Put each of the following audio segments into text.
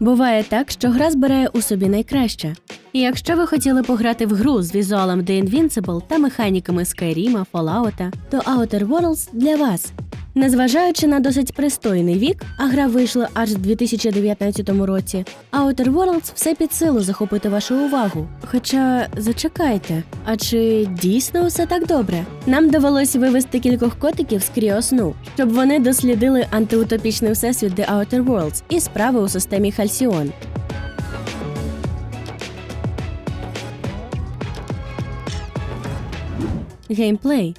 Буває так, що гра збирає у собі найкраще. І якщо ви хотіли пограти в гру з візуалом The Invincible та механіками Skyrim, Fallout, то Outer Worlds для вас. Незважаючи на досить пристойний вік, а гра вийшла аж в 2019 році, Outer Worlds все під силу захопити вашу увагу. Хоча зачекайте, а чи дійсно все так добре? Нам довелось вивести кількох котиків з кріосну, щоб вони дослідили антиутопічний всесвіт The Outer Worlds і справи у системі Halcyon. Геймплей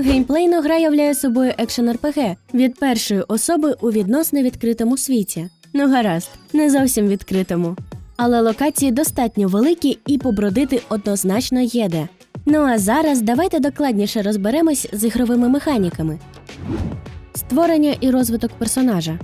Геймплейна гра являє собою екшен РПГ від першої особи у відносно відкритому світі. Ну гаразд, не зовсім відкритому. Але локації достатньо великі і побродити однозначно є де. Ну а зараз давайте докладніше розберемось з ігровими механіками. Створення і розвиток персонажа.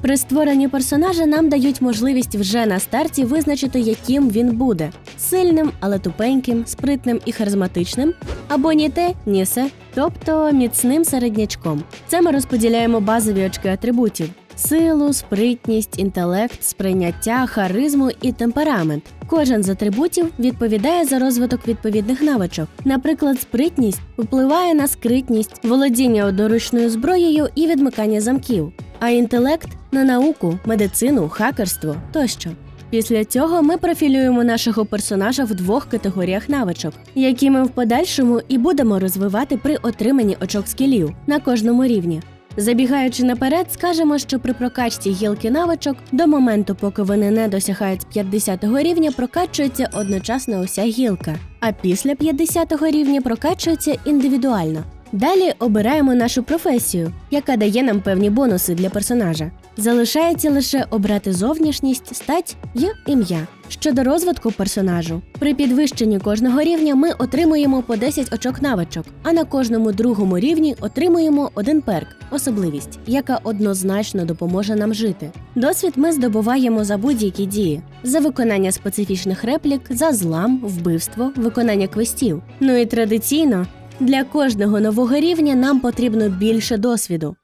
При створенні персонажа нам дають можливість вже на старті визначити, яким він буде: сильним, але тупеньким, спритним і харизматичним, або ні те, ні се, тобто міцним середнячком. Це ми розподіляємо базові очки атрибутів: силу, спритність, інтелект, сприйняття, харизму і темперамент. Кожен з атрибутів відповідає за розвиток відповідних навичок. Наприклад, спритність впливає на скритність, володіння одноручною зброєю і відмикання замків, а інтелект на науку, медицину, хакерство тощо. Після цього ми профілюємо нашого персонажа в двох категоріях навичок, які ми в подальшому і будемо розвивати при отриманні очок скілів на кожному рівні. Забігаючи наперед, скажемо, що при прокачці гілки навичок до моменту, поки вони не досягають 50-го рівня, прокачується одночасно уся гілка, а після 50-го рівня прокачується індивідуально. Далі обираємо нашу професію, яка дає нам певні бонуси для персонажа. Залишається лише обрати зовнішність, стать і ім'я. Щодо розвитку персонажу, при підвищенні кожного рівня ми отримуємо по 10 очок навичок, а на кожному другому рівні отримуємо один перк особливість, яка однозначно допоможе нам жити. Досвід ми здобуваємо за будь-які дії: за виконання специфічних реплік, за злам, вбивство, виконання квестів. Ну і традиційно для кожного нового рівня нам потрібно більше досвіду.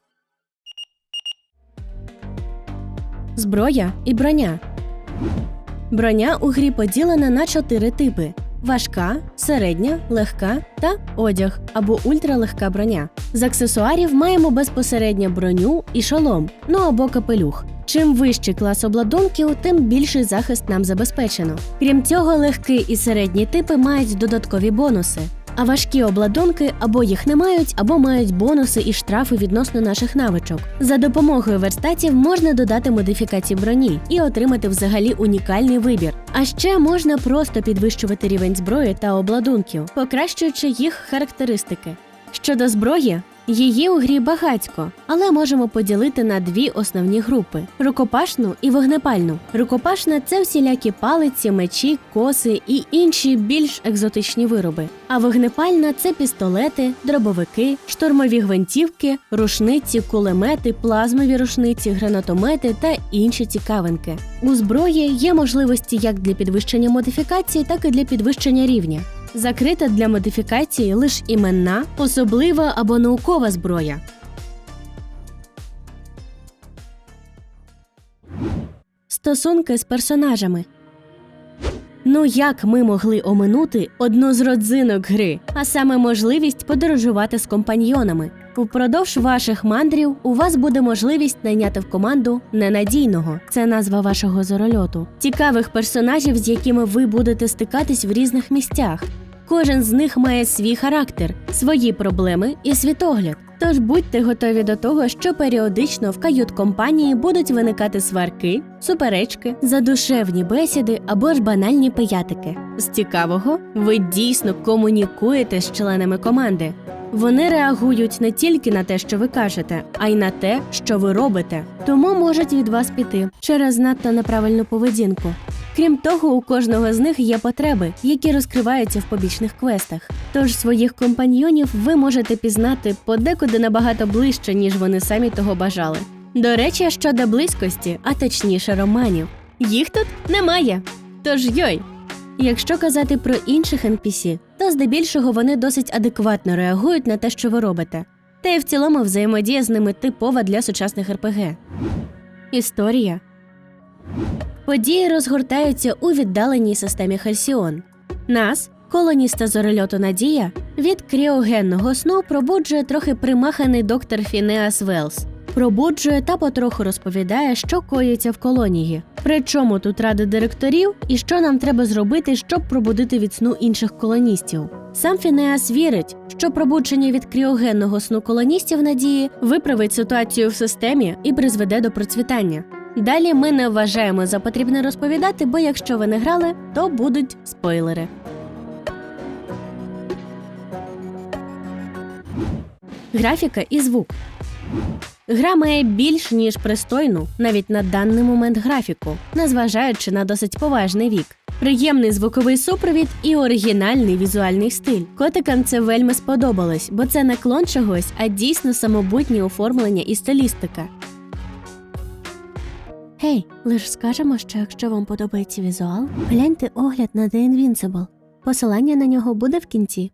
Зброя і броня. Броня у грі поділена на чотири типи: важка, середня, легка та одяг або ультралегка броня. З аксесуарів маємо безпосередньо броню і шолом, ну або капелюх. Чим вищий клас обладунків, тим більший захист нам забезпечено. Крім цього, легкий і середній типи мають додаткові бонуси. А важкі обладунки або їх не мають, або мають бонуси і штрафи відносно наших навичок. За допомогою верстатів можна додати модифікації броні і отримати взагалі унікальний вибір. А ще можна просто підвищувати рівень зброї та обладунків, покращуючи їх характеристики. Щодо зброї, її у грі багатько, але можемо поділити на дві основні групи: рукопашну і вогнепальну. Рукопашна це всілякі палиці, мечі, коси і інші більш екзотичні вироби. А вогнепальна це пістолети, дробовики, штурмові гвинтівки, рушниці, кулемети, плазмові рушниці, гранатомети та інші цікавинки. У зброї є можливості як для підвищення модифікації, так і для підвищення рівня. Закрита для модифікації лише іменна, особлива або наукова зброя. Стосунки з персонажами. Ну як ми могли оминути одну з родзинок гри, а саме можливість подорожувати з компаньйонами. Упродовж ваших мандрів у вас буде можливість найняти в команду ненадійного це назва вашого зорольоту, цікавих персонажів, з якими ви будете стикатись в різних місцях. Кожен з них має свій характер, свої проблеми і світогляд. Тож будьте готові до того, що періодично в кают-компанії будуть виникати сварки, суперечки, задушевні бесіди або ж банальні пиятики. З цікавого, ви дійсно комунікуєте з членами команди. Вони реагують не тільки на те, що ви кажете, а й на те, що ви робите, тому можуть від вас піти через надто неправильну поведінку. Крім того, у кожного з них є потреби, які розкриваються в побічних квестах. Тож своїх компаньйонів ви можете пізнати подекуди набагато ближче, ніж вони самі того бажали. До речі, щодо близькості, а точніше романів, їх тут немає. Тож йой. Якщо казати про інших NPC, то здебільшого вони досить адекватно реагують на те, що ви робите. Та й в цілому взаємодія з ними типова для сучасних РПГ. Історія. Події розгортаються у віддаленій системі Хальсіон. Нас, колоніста зорельоту Надія, від кріогенного сну пробуджує трохи примаханий доктор Фінеас Велс. Пробуджує та потроху розповідає, що коїться в колонії. Причому тут ради директорів і що нам треба зробити, щоб пробудити від сну інших колоністів. Сам Фінеас вірить, що пробудження від кріогенного сну колоністів надії виправить ситуацію в системі і призведе до процвітання. Далі ми не вважаємо за потрібне розповідати, бо якщо ви не грали, то будуть спойлери. Графіка і звук. Гра має більш ніж пристойну, навіть на даний момент графіку, незважаючи на досить поважний вік. Приємний звуковий супровід і оригінальний візуальний стиль. Котикам це вельми сподобалось, бо це не клон чогось, а дійсно самобутнє оформлення і стилістика. Гей, лиш скажемо, що якщо вам подобається візуал, гляньте огляд на The Invincible. Посилання на нього буде в кінці.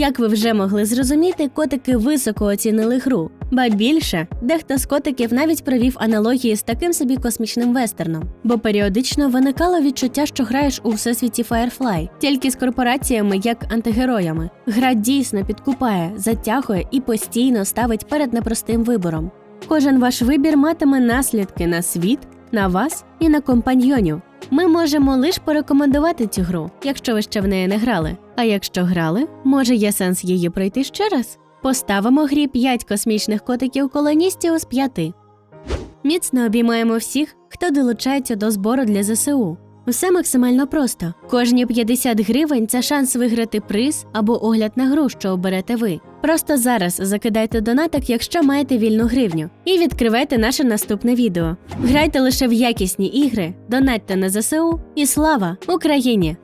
Як ви вже могли зрозуміти, котики високо оцінили гру. Ба більше, дехто з котиків навіть провів аналогії з таким собі космічним вестерном, бо періодично виникало відчуття, що граєш у всесвіті Firefly, тільки з корпораціями як антигероями. Гра дійсно підкупає, затягує і постійно ставить перед непростим вибором. Кожен ваш вибір матиме наслідки на світ, на вас і на компаньйонів. Ми можемо лише порекомендувати цю гру, якщо ви ще в неї не грали. А якщо грали, може є сенс її пройти ще раз? Поставимо грі 5 космічних котиків колоністів з 5. Міцно обіймаємо всіх, хто долучається до збору для ЗСУ. Усе максимально просто. Кожні 50 гривень це шанс виграти приз або огляд на гру, що оберете ви. Просто зараз закидайте донаток, якщо маєте вільну гривню, і відкривайте наше наступне відео. Грайте лише в якісні ігри, донатьте на ЗСУ і слава Україні!